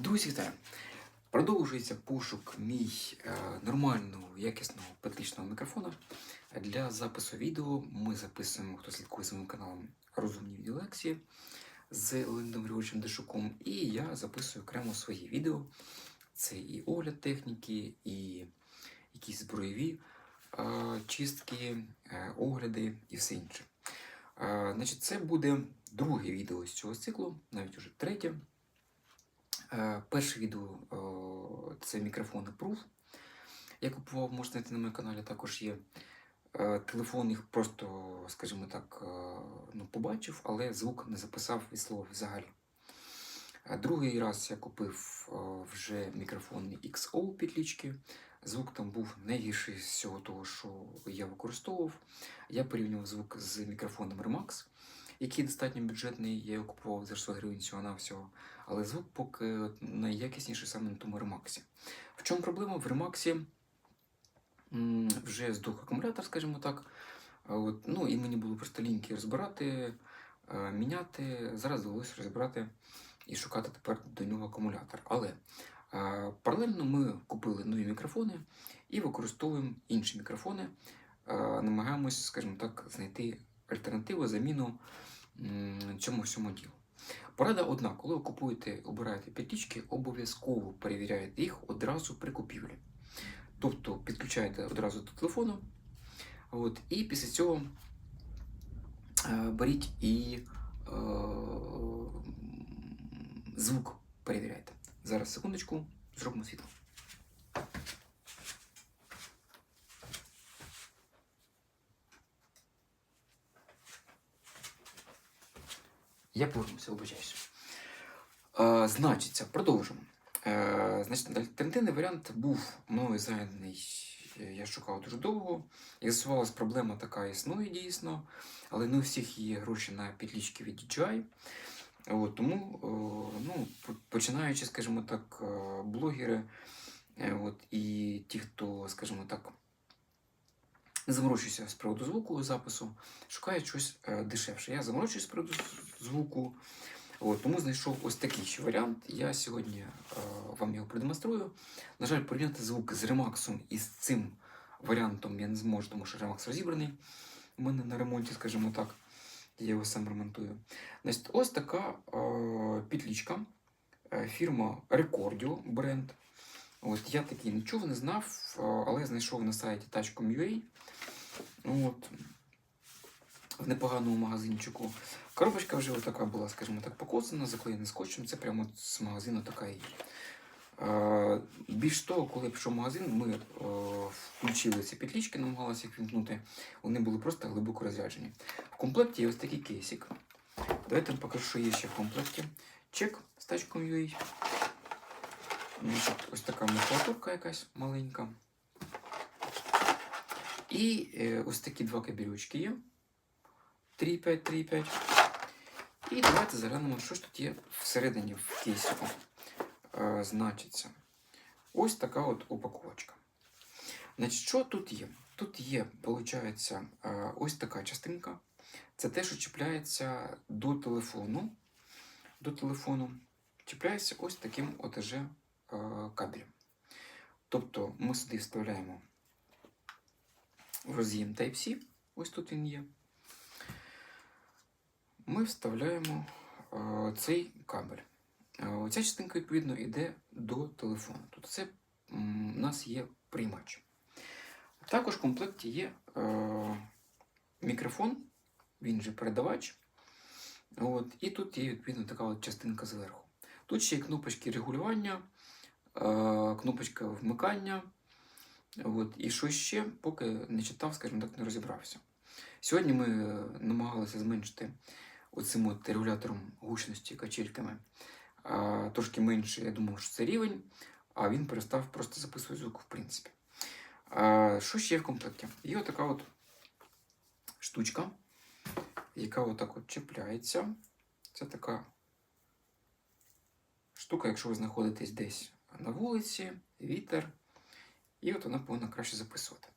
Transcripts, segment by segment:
Друзі, вітаю! Продовжується пошук мій е, нормального, якісного петличного мікрофона. Для запису відео ми записуємо, хто слідкує за моїм каналом Розумні відеолекції з Леонідом Григоровичем Дешуком. І я записую окремо свої відео. Це і огляд техніки, і якісь збройові е, чистки, е, огляди і все інше. Е, значить, це буде друге відео з цього циклу, навіть уже третє. Е, Перше відео е, це мікрофони Proof. Я купував, можете знайти на моєму каналі, також є е, телефон, їх просто, скажімо так, ну, побачив, але звук не записав від слова взагалі. Другий раз я купив вже мікрофони XO підлічки. Звук там був найгірший з всього того, що я використовував. Я порівнював звук з мікрофоном Remax, який достатньо бюджетний, я його купував за 600 гривень всього на всього. Але звук поки найякісніший саме на тому ремаксі. В чому проблема? В ремаксі вже здох акумулятор, скажімо так. От, ну і мені було просто ліньки розбирати, е, міняти. Зараз довелося розібрати і шукати тепер до нього акумулятор. Але е, паралельно ми купили нові мікрофони і використовуємо інші мікрофони. Е, намагаємось, скажімо так, знайти альтернативу, заміну цьому всьому ділу. Порада одна, коли ви купуєте, обираєте підлічки, обов'язково перевіряєте їх одразу при купівлі. Тобто підключаєте одразу до телефону, от, і після цього е, беріть і е, звук перевіряйте. Зараз секундочку, зробимо світло. Я повернувся, вибачаюся. Е, значиться, продовжимо. Е, значить, альтернативний варіант був мною зайнятий, е, я шукав дуже довго. І з'ясувалась, проблема така існує дійсно, але не у всіх є гроші на підлічки від DJI. От, тому, е, ну, починаючи, скажімо так, е, блогери от, і ті, хто, скажімо так, не заморочуюся з приводу звуку запису, шукають щось е, дешевше. Я заморочуюсь з приводу звуку, от, тому знайшов ось такий ще варіант. Я сьогодні е, вам його продемонструю. На жаль, порівняти звук з ремаксом і з цим варіантом я не зможу, тому що ремакс розібраний. У мене на ремонті, скажімо так, я його сам ремонтую. Значить, ось така е, підлічка. Е, фірма Recordio бренд. От, я такий чув, не знав, але знайшов на сайті Tachcom.ua. От, в непоганому магазинчику. Коробочка вже така була, скажімо так, покоцана, заклеєна скотчем. Це прямо з магазину така є. Більш того, коли я пішов в магазин, ми е, включили ці підлічки, намагалися їх вімкнути. Вони були просто глибоко розряджені. В комплекті є ось такий кейсик. Давайте покажу, що є ще в комплекті. Чек з тачком UA. Ось така макулатурка якась маленька. І е, ось такі два кабелючки є. 3,5, 3,5. І давайте заглянемо, що ж тут є всередині в кейсику. Е, значиться, ось така от упаковочка. Значить, що тут є? Тут є, виходить, е, ось така частинка. Це те, що чіпляється до телефону. До телефону чіпляється ось таким ОТЖ е, кабелем. Тобто ми сюди вставляємо роз'єм Type-C, ось тут він є. Ми вставляємо е, цей кабель. Е, Оця частинка, відповідно, йде до телефону. Тобто це у нас є приймач. Також в комплекті є е, мікрофон, він же передавач. От, і тут є відповідно така от частинка зверху. Тут ще є кнопочки регулювання, е, кнопочка вмикання. От, і що ще, поки не читав, скажімо так, не розібрався. Сьогодні ми е, намагалися зменшити оцим от регулятором гучності качельками. А, трошки менше, я думав, що це рівень, а він перестав просто записувати звук, в принципі. А, що ще є в комплекті? Є отака от штучка, яка отак от чіпляється. Це така штука, якщо ви знаходитесь десь на вулиці, вітер, і от вона повинна краще записувати.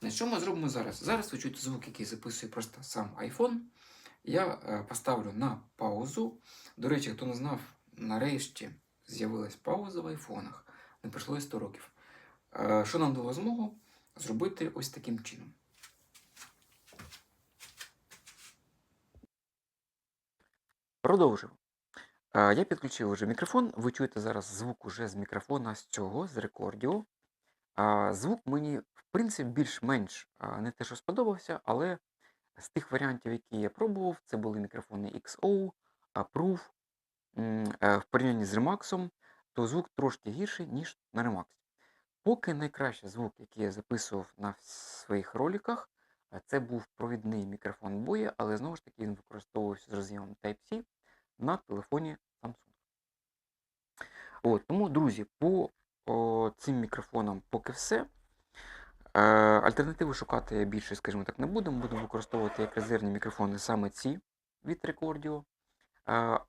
На що ми зробимо зараз? Зараз ви чуєте звук, який записує просто сам iPhone. Я е, поставлю на паузу. До речі, хто не знав, нарешті з'явилась пауза в айфонах. Не пройшло і 100 років. Е, Що нам дало змогу зробити ось таким чином. Продовжимо. Е, Я підключив вже мікрофон. Ви чуєте зараз звук уже з мікрофона з цього, з рекордіо. Звук мені, в принципі, більш-менш не те, що сподобався, але з тих варіантів, які я пробував, це були мікрофони XO, Proof. е, В порівнянні з Remax, то звук трошки гірший, ніж на Remax. Поки найкращий звук, який я записував на своїх роликах, це був провідний мікрофон Boya, але знову ж таки він використовувався з роз'ємом Type-C на телефоні Samsung. От, тому, друзі, по цим мікрофонам поки все. Е, альтернативи шукати більше, скажімо так, не будемо. Будемо використовувати як резервні мікрофони саме ці від Recordio. Е,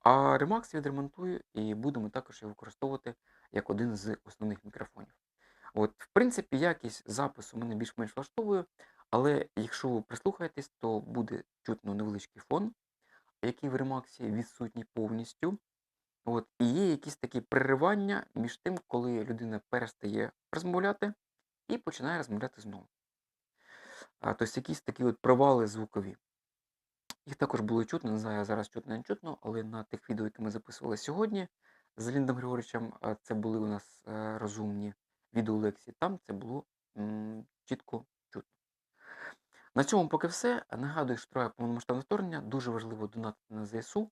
а Remax відремонтую і будемо також його використовувати як один з основних мікрофонів. От, в принципі, якість запису мене більш-менш влаштовує, але якщо ви прислухаєтесь, то буде чутно невеличкий фон, який в Remax відсутній повністю. От, і є якісь такі переривання між тим, коли людина перестає розмовляти і починає розмовляти знову. А, тобто якісь такі от провали звукові. Їх також було чутно, не знаю, зараз чутно не чутно, але на тих відео, які ми записували сьогодні з Ліндом Григоричем, це були у нас е, розумні відеолекції, там це було м, чітко чутно. На цьому поки все. Нагадую, що триває повномасштабне вторгнення. Дуже важливо донатити на ЗСУ.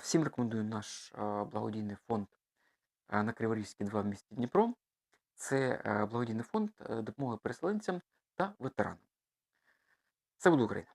Всім рекомендую наш благодійний фонд на Криворізькій 2 в місті Дніпро. Це благодійний фонд е, допомоги переселенцям та ветеранам. Це буде Україна.